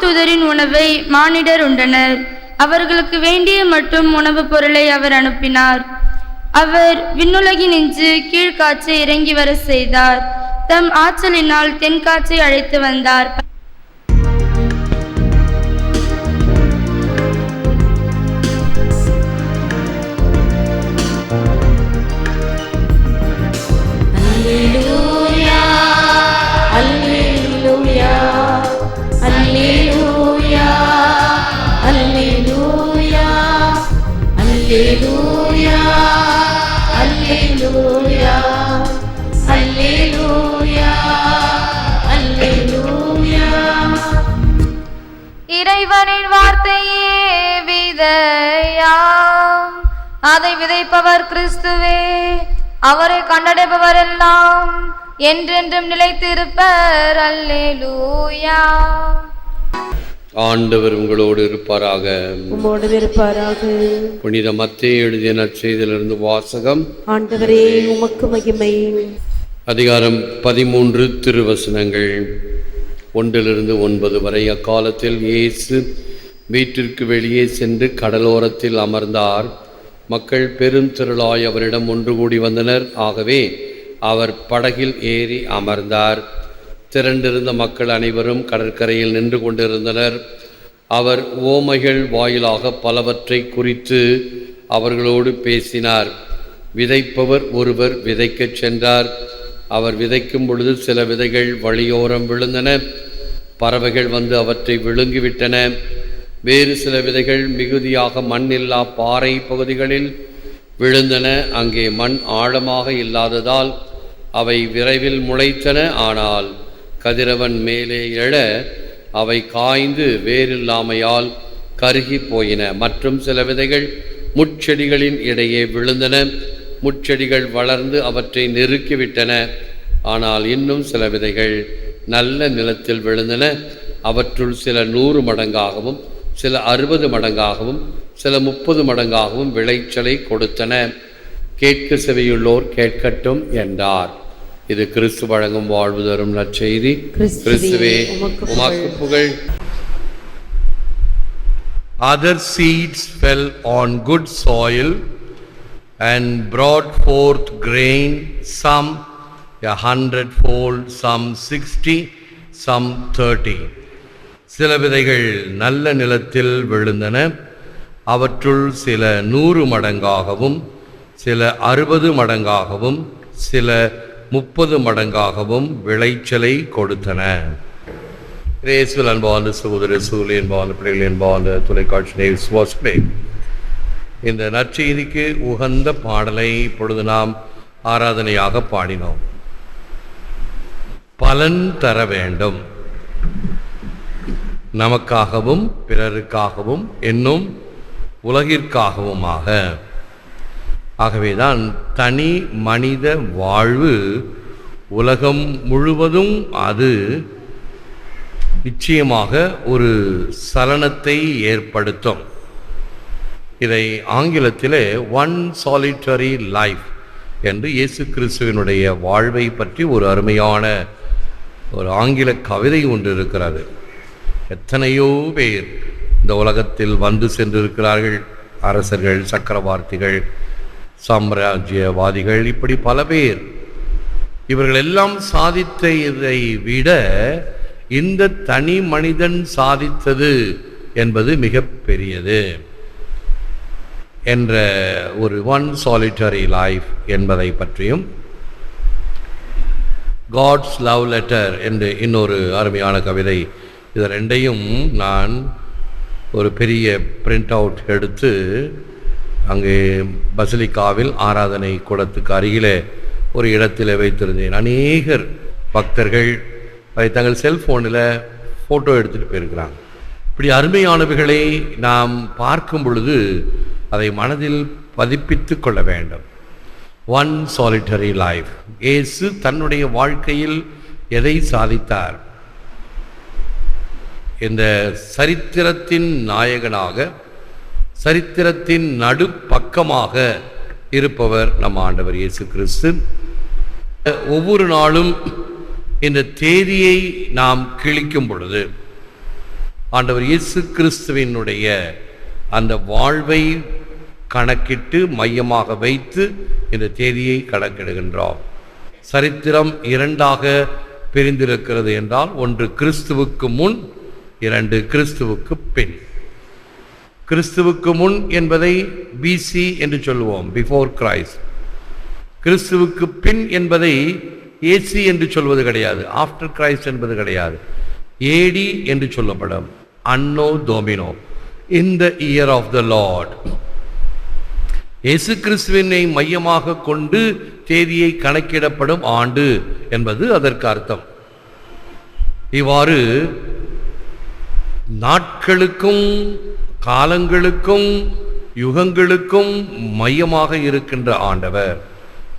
தூதரின் உணவை மானிடர் உண்டனர். அவர்களுக்கு வேண்டிய மட்டும் உணவுப் பொருளை அவர் அனுப்பினார். அவர் விண்ணுலகினின்று கீழ்காற்றை இறங்கி வர செய்தார். தம் ஆற்றலினால் தென்காற்றை அழைத்து வந்தார். அதை விதைப்பவர் கிறிஸ்துவே. அவரை கண்டடைபவர் எல்லாம் என்றென்றும் நிலைத்திருப்பர். அல்லேலூயா. ஆண்டவர் உங்களோடு இருப்பாராக. உம்மோடு இருப்பாராக. புனித மத்தேயு எழுதிய நற்செய்தியிலிருந்து வாசகம். ஆண்டவரே உமக்கு மகிமை. அதிகாரம் பதிமூன்று திருவசனங்கள். ஒன்றிலிருந்து ஒன்பது வரை அக்காலத்தில் இயேசு வீட்டிற்கு வெளியே சென்று கடலோரத்தில் அமர்ந்தார். மக்கள் பெரும் திரளாய் அவரிடம் ஒன்று கூடி வந்தனர். ஆகவே அவர் படகில் ஏறி அமர்ந்தார். திரண்டிருந்த மக்கள் அனைவரும் கடற்கரையில் நின்று கொண்டிருந்தனர். அவர் ஓமைகள் வாயிலாக பலவற்றை குறித்து அவர்களோடு பேசினார். விதைப்பவர் ஒருவர் விதைக்கச் சென்றார். அவர் விதைக்கும் பொழுது சில விதைகள் வழியோரம் விழுந்தன. பறவைகள் வந்து அவற்றை விழுங்கிவிட்டன. வேறு சில விதைகள் மிகுதியாக மண்ணில்லா பாறை பகுதிகளில் விழுந்தன. அங்கே மண் ஆழமாக இல்லாததால் அவை விரைவில் முளைத்தன. ஆனால் கதிரவன் மேலே எழ அவை காய்ந்து வேறில்லாமையால் கருகி போயின. மற்றும் சில விதைகள் முட்செடிகளின் இடையே விழுந்தன. முட்செடிகள் வளர்ந்து அவற்றை நெருக்கிவிட்டன. ஆனால் இன்னும் சில விதைகள் நல்ல நிலத்தில் விழுந்தன. அவற்றுள் சில நூறு மடங்காகவும் சில அறுபது மடங்காகவும் சில முப்பது மடங்காகவும் விளைச்சலை கொடுத்தன. கேட்க செவியுள்ளோர் கேட்கட்டும் என்றார். இது கிறிஸ்து வழங்கும் வாழ்வு தரும் நற்செய்தி. கிறிஸ்துவே, உமக்கு புகழ். Other seeds fell on good soil and brought forth grain, some a hundredfold, some sixty, some thirty. சில விதைகள் நல்ல நிலத்தில் விழுந்தன. அவற்றுள் சில நூறு மடங்காகவும் சில அறுபது மடங்காகவும் சில முப்பது மடங்காகவும் விளைச்சலை கொடுத்தன. இயேசுவில் அன்பான சகோதர சூழல் என்பான பிள்ளைகள் என்பான தொலைக்காட்சி நேர் இந்த நற்செய்திக்கு உகந்த பாடலை இப்பொழுது நாம் ஆராதனையாக பாடினோம். பலன் தர வேண்டும். நமக்காகவும் பிறருக்காகவும் என்னும் உலகிற்காகவுமாக. ஆகவேதான் தனி மனித வாழ்வு உலகம் முழுவதும் அது நிச்சயமாக ஒரு சலனத்தை ஏற்படுத்தும். இதை ஆங்கிலத்திலே ஒன் சாலிட்டரி லைஃப் என்று இயேசு கிறிஸ்துவினுடைய வாழ்வை பற்றி ஒரு அருமையான ஒரு ஆங்கில கவிதை ஒன்று இருக்கிறது. எத்தனையோ பேர் இந்த உலகத்தில் வந்து சென்றிருக்கிறார்கள். அரசர்கள் சக்கரவர்த்திகள் சாம்ராஜ்யவாதிகள் இப்படி பல பேர். இவர்கள் எல்லாம் சாதித்ததை விட இந்த தனி மனிதன் சாதித்தது என்பது மிக பெரியது என்ற ஒரு ஒன் சாலிட்டரி லைஃப் என்பதை பற்றியும் காட்ஸ் லவ் லெட்டர் என்று இன்னொரு அருமையான கவிதை இது ரெண்டையும் நான் ஒரு பெரிய பிரிண்ட் அவுட் எடுத்து அங்கே பசிலிக்காவில் ஆராதனை கூடத்துக்கு அருகிலே ஒரு இடத்தில் வைத்திருந்தேன். அநேகர் பக்தர்கள் அதை தங்கள் செல்ஃபோனில் ஃபோட்டோ எடுத்துகிட்டு போயிருக்கிறாங்க. இப்படி அருமையானவைகளை நாம் பார்க்கும் பொழுது அதை மனதில் பதிப்பித்து கொள்ள வேண்டும். ஒன் சாலிட்டரி லைஃப் இயேசு தன்னுடைய வாழ்க்கையில் எதை சாதித்தார்? இந்த சரித்திரத்தின் நாயகனாக சரித்திரத்தின் நடுப்பக்கமாக இருப்பவர் நம் ஆண்டவர் இயேசு கிறிஸ்து. ஒவ்வொரு நாளும் இந்த தேதியை நாம் கிழிக்கும் பொழுது ஆண்டவர் இயேசு கிறிஸ்துவினுடைய அந்த வாழ்வை கணக்கிட்டு மையமாக வைத்து இந்த தேதியை கணக்கிடுகின்றோம். சரித்திரம் இரண்டாக பிரிந்திருக்கிறது என்றால் ஒன்று கிறிஸ்துவுக்கு முன் இரண்டு கிறிஸ்துவுக்கு பின். கிறிஸ்துவுக்கு முன் என்பதை பிசி என்று சொல்லுவோம் பிஃபோர் கிரைஸ்ட் கிறிஸ்துவுக்கு பின் என்பதை ஏசி என்று சொல்வது கிடையாது ஆஃப்டர் கிரைஸ்ட் என்பது கிடையாது. ஏடி என்று சொல்லப்படும் anno domini in the year of the Lord இயேசு கிறிஸ்துவினை மையமாக கொண்டு தேதியை கணக்கிடப்படும் ஆண்டு என்பது அதற்கு அர்த்தம். இவ்வாறு நாட்களுக்கும் காலங்களுக்கும் யுகங்களுக்கும் மையமாக இருக்கின்ற ஆண்டவர்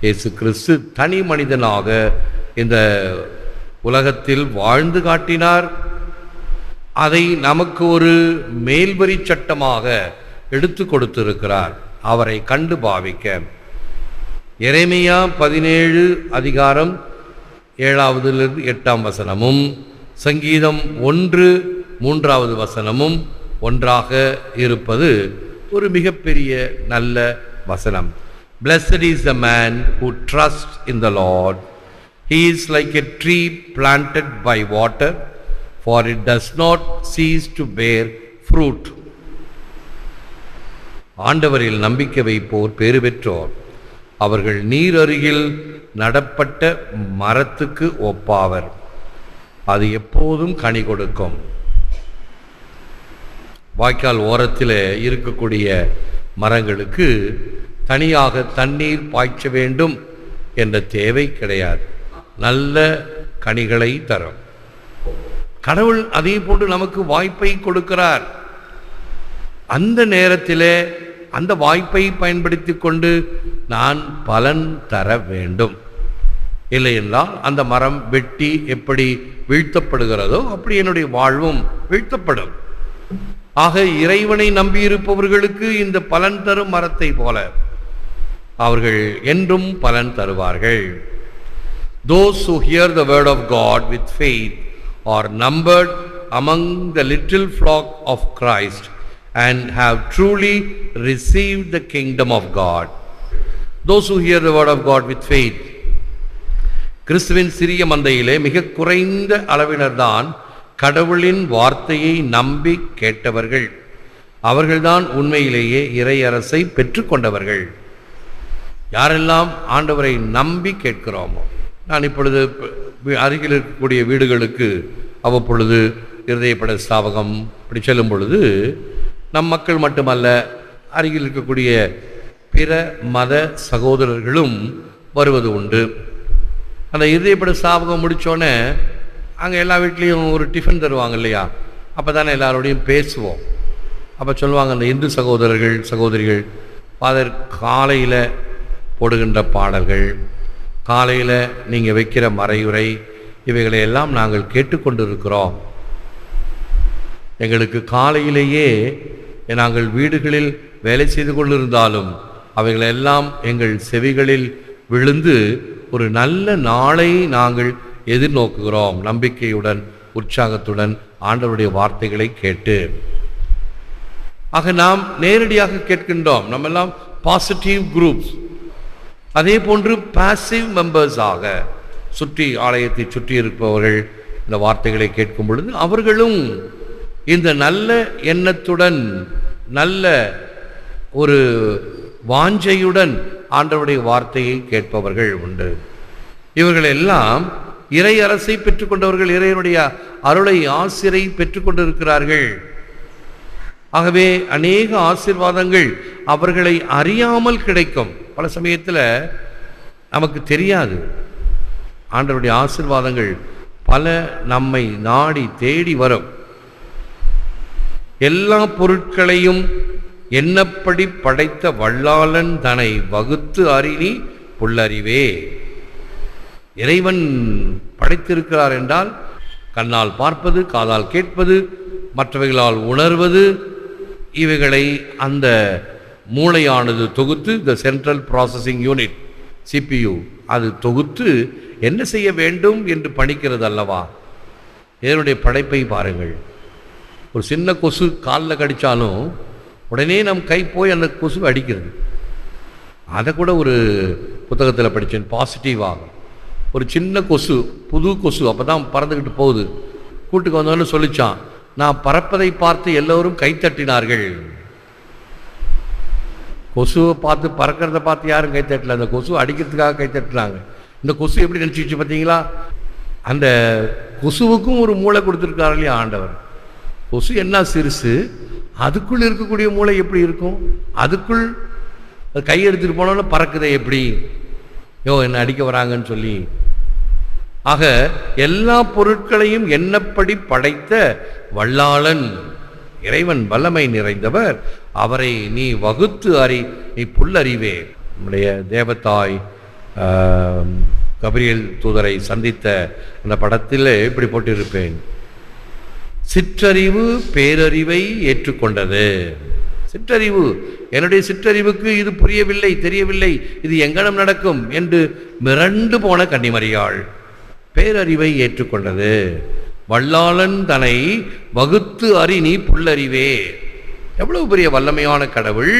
இயேசு கிறிஸ்து தனி மனிதனாக இந்த உலகத்தில் வாழ்ந்து காட்டினார். அதை நமக்கு ஒரு மேல்வரி சட்டமாக எடுத்து கொடுத்திருக்கிறார். அவரை கண்டு பாவிக்க. இறைமையா பதினேழு அதிகாரம் ஏழாவதிலிருந்து எட்டாம் வசனமும் சங்கீதம் ஒன்று மூன்றாவது வசனமும் ஒன்றாக இருப்பது ஒரு மிகப்பெரிய நல்ல வசனம் Blessed is the man who trusts in the Lord. He is like a tree planted by water, for it does not cease to bear fruit. ஆண்டவரில் நம்பிக்கை வைப்போர் பேறு பெற்றோர் அவர்கள் நீர் அருகில் நடப்பட்ட மரத்துக்கு ஒப்பாவர் அது எப்போதும் கனி கொடுக்கும் வாய்க்கால் ஓரத்தில் இருக்கக்கூடிய மரங்களுக்கு தனியாக தண்ணீர் பாய்ச்ச வேண்டும் என்ற தேவை கிடையாது. நல்ல கனிகளை தரும். கடவுள் அதே போன்று நமக்கு வாய்ப்பை கொடுக்கிறார். அந்த நேரத்தில் அந்த வாய்ப்பை பயன்படுத்தி கொண்டு நான் பலன் தர வேண்டும். இல்லை என்றால் அந்த மரம் வெட்டி எப்படி வீழ்த்தப்படுகிறதோ அப்படி என்னுடைய வாழ்வும் வீழ்த்தப்படும். ஆக இறைவனை நம்பியிருப்பவர்களுக்கு இந்த பலன் தரும் மரத்தை போல அவர்கள் என்றும் பலன் தருவார்கள் those who hear the word of God with faith are numbered among the little flock of Christ and have truly receive the kingdom of God those who hear the word of God with faith கிறிஸ்துவின் சிறிய மந்தையிலே மிக குறைந்த அளவினர்தான் கடவுளின் வார்த்தையை நம்பி கேட்டவர்கள். அவர்கள்தான் உண்மையிலேயே இறையரசை பெற்றுக்கொண்டவர்கள் யாரெல்லாம் ஆண்டவரை நம்பி கேட்கிறோமோ நான் இப்பொழுது அருகில் இருக்கக்கூடிய வீடுகளுக்கு அவ்வப்பொழுது இருதயப்பட ஸ்தாபகம் இப்படி செல்லும் பொழுது நம் மக்கள் மட்டுமல்ல அருகில் இருக்கக்கூடிய பிற மத சகோதரர்களும் வருவது உண்டு. அந்த இருதயப்பட ஸ்தாபகம் முடித்தோடனே அங்கே எல்லா வீட்லேயும் ஒரு டிஃபன் தருவாங்க இல்லையா? அப்போ தானே எல்லாரோடையும் பேசுவோம். அப்போ சொல்லுவாங்க அந்த இந்து சகோதரர்கள் சகோதரிகள் ஃபாதர் காலையில் போடுகின்ற பாடல்கள் காலையில் நீங்கள் வைக்கிற மறையுரை இவைகளை எல்லாம் நாங்கள் கேட்டுக்கொண்டிருக்கிறோம். எங்களுக்கு காலையிலேயே நாங்கள் வீடுகளில் வேலை செய்து கொண்டிருந்தாலும் அவைகளெல்லாம் எங்கள் செவிகளில் விழுந்து ஒரு நல்ல நாளை நாங்கள் எதிர்நோக்குகிறோம். நம்பிக்கையுடன் உற்சாகத்துடன் ஆண்டவருடைய வார்த்தைகளை கேட்டு. ஆக நாம் நேரடியாக கேட்கின்றோம். நம்ம எல்லாம் பாசிட்டிவ் குரூப்ஸ் அதே போன்று பாசிவ் மெம்பர்ஸ் ஆக சுற்றி ஆலயத்தை சுற்றி இருப்பவர்கள் இந்த வார்த்தைகளை கேட்கும் பொழுது அவர்களும் இந்த நல்ல எண்ணத்துடன் நல்ல ஒரு வாஞ்சையுடன் ஆண்டவருடைய வார்த்தையை கேட்பவர்கள் உண்டு. இவர்கள் எல்லாம் இறை அரசை பெற்றுக்கொண்டவர்கள் இறைவனுடைய அருளை ஆசிரை பெற்றுக்கொண்டிருக்கிறார்கள். ஆகவே அநேக ஆசிர்வாதங்கள் அவர்களை அறியாமல் கிடைக்கும். பல சமயத்தில் நமக்கு தெரியாது. ஆண்டவருடைய ஆசீர்வாதங்கள் பல நம்மை நாடி தேடி வரும். எல்லா பொருட்களையும் என்னப்படி படைத்த வல்லாளன் தன்னை வகுத்து அறினி புல்லறிவே. இறைவன் படைத்திருக்கிறார் என்றால் கண்ணால் பார்ப்பது காதால் கேட்பது மற்றவைகளால் உணர்வது இவைகளை அந்த மூளையானது தொகுத்து the central processing unit CPU அது தொகுத்து என்ன செய்ய வேண்டும் என்று பணிக்கிறது அல்லவா? இதனுடைய படைப்பை பாருங்கள். ஒரு சின்ன கொசு காலில் கடித்தாலும் உடனே நம் கை போய் அந்த கொசு அடிக்கிறது. அதை கூட ஒரு புத்தகத்தில் படித்தேன் பாசிட்டிவாக ஒரு சின்ன கொசு புது கொசு அப்போ தான் பறந்துக்கிட்டு போகுது. கூட்டுக்கு வந்தோன்னு சொல்லிச்சான் நான் பறப்பதை பார்த்து எல்லோரும் கைத்தட்டினார்கள். கொசுவை பார்த்து பறக்கிறத பார்த்து யாரும் கைத்தட்டல. அந்த கொசு அடிக்கிறதுக்காக கைத்தட்டுறாங்க இந்த கொசு எப்படி நினச்சிச்சு பார்த்தீங்களா? அந்த கொசுவுக்கும் ஒரு மூளை கொடுத்துருக்காரு இல்லையா ஆண்டவர். கொசு என்ன சிறுசு? அதுக்குள் இருக்கக்கூடிய மூளை எப்படி இருக்கும்? அதுக்குள் கை எடுத்துகிட்டு போனோன்னு பறக்குதே எப்படி? யோ என்ன அடிக்க வராங்கன்னு சொல்லி. ஆக எல்லா பொருட்களையும் என்னப்படி படைத்த வல்லாளன் இறைவன் வல்லமை நிறைந்தவர் அவரை நீ வகுத்து அறி நீ புல்லறிவே. நம்முடைய தேவதாய் கபிரியல் தூதரை சந்தித்த அந்த படத்தில் இப்படி போட்டிருப்பேன். சிற்றறிவு பேரறிவை ஏற்றுக்கொண்டது. சிற்றறிவு. என்னுடைய சிற்றறிவுக்கு இது புரியவில்லை தெரியவில்லை இது எங்கனம் நடக்கும் என்று மிரண்டு போன கன்னிமரியாள். பேரறிவை ஏற்றுக்கொண்டது. வல்லாளன் தனை வகுத்து அறி நீ புல்லறிவே எவ்வளவு பெரிய வல்லமையான கடவுள்.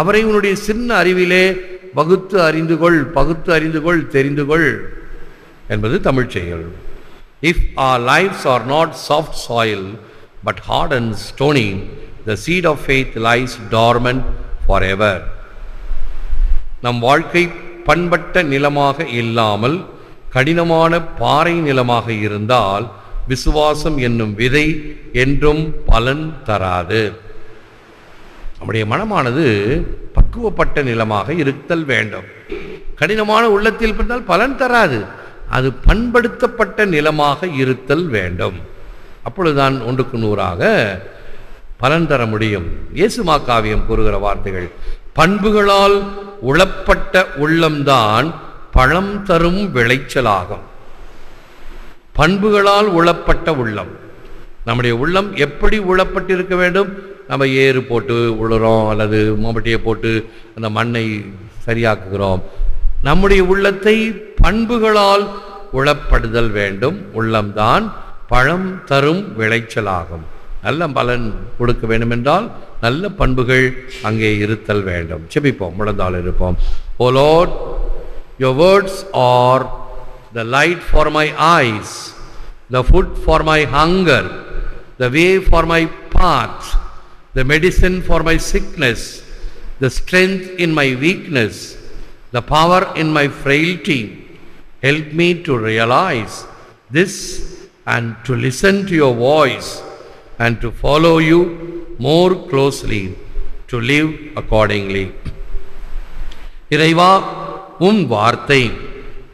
அவரை உன்னுடைய சின்ன அறிவிலே வகுத்து அறிந்து கொள் பகுத்து அறிந்து கொள் தெரிந்து கொள் என்பது தமிழ் செயல். If lives are not soft soil but hard and stony the seed of faith lies dormant forever நம் வாழ்க்கை பண்பட்ட நிலமாக இல்லாமல் கடினமான பாறை நிலமாக இருந்தால் விசுவாசம் என்னும் விதை என்றும் பலன் தராது. நம்முடைய மனமானது பக்குவப்பட்ட நிலமாக இருத்தல் வேண்டும். கடினமான உள்ளத்தில் பிறந்தால் பலன் தராது. அது பண்படுத்தப்பட்ட நிலமாக இருத்தல் வேண்டும். அப்பொழுதுதான் ஒன்றுக்கு நூறாக பலன் தர முடியும். இயேசுமா காவியம் கூறுகிற வார்த்தைகள் பண்புகளால் உளப்பட்ட உள்ளம்தான் பழம் தரும் விளைச்சலாகும். பண்புகளால் உளப்பட்ட உள்ளம். நம்முடைய உள்ளம் எப்படி உளப்பட்டிருக்க வேண்டும்? நம்ம ஏறு போட்டு உழுறோம் அல்லது மம்பட்டியை போட்டு அந்த மண்ணை சரியாக்குகிறோம். நம்முடைய உள்ளத்தை பண்புகளால் உளப்படுதல் வேண்டும். உள்ளம்தான் பழம் தரும் விளைச்சலாகும். நல்ல பலன் கொடுக்க வேண்டும் நல்ல பண்புகள் அங்கே இருத்தல் வேண்டும் செபிப்போம் முழந்தால் இருப்போம் O Lord your words are the light for my eyes the food for my hunger the way for my path the medicine for my sickness the strength in my weakness the power in my frailty. Help me to realise this and to listen to your voice and to follow you more closely, to live accordingly. இறைவா உம் வார்த்தை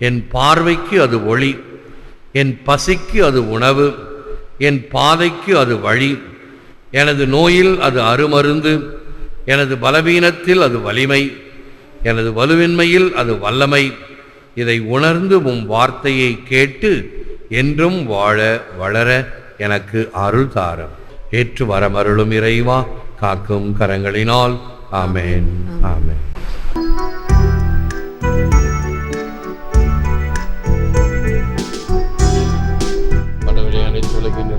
என் பார்வைக்கு அது ஒளி என் பசிக்கு அது உணவு என் பாதைக்கு அது வழி எனது நோயில் அது அருமருந்து எனது பலவீனத்தில் அது வலிமை எனது வலுவின்மையில் அது வல்லமை இதை உணர்ந்து உம் வார்த்தையை கேட்டு என்றும் வாழ வளர எனக்கு அருள் தாரம் ஏற்று வரமருளும் இறைவா காக்கும் கரங்களினால். ஆமென். ஆமென். கடவுளே அனைத்து உலகின்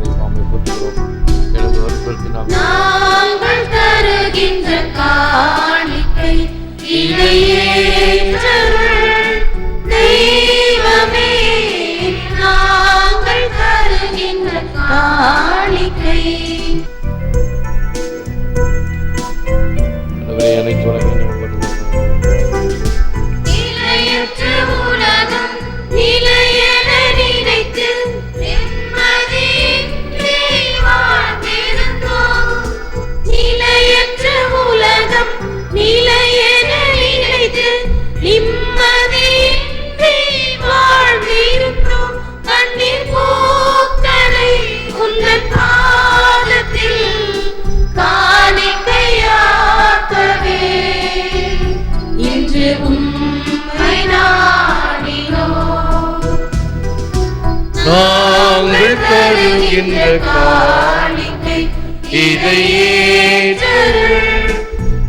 நாங்கள் தருகின்ற காணிக்கை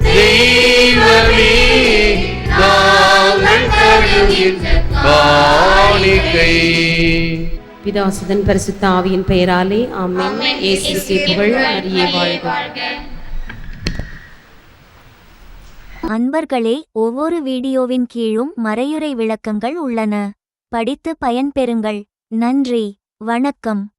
தெய்வமே நாங்கள் தருகின்ற காணிக்கை. பிதாசுதன் பரிசுத்த ஆவியின் பெயராலே ஆமென். இயேசுக்கே புகழ் மரியே வாழ்க. அன்பர்களே ஒவ்வொரு வீடியோவின் கீழும் மறையுறை விளக்கங்கள் உள்ளன. படித்து பயன்பெறுங்கள். நன்றி வணக்கம்.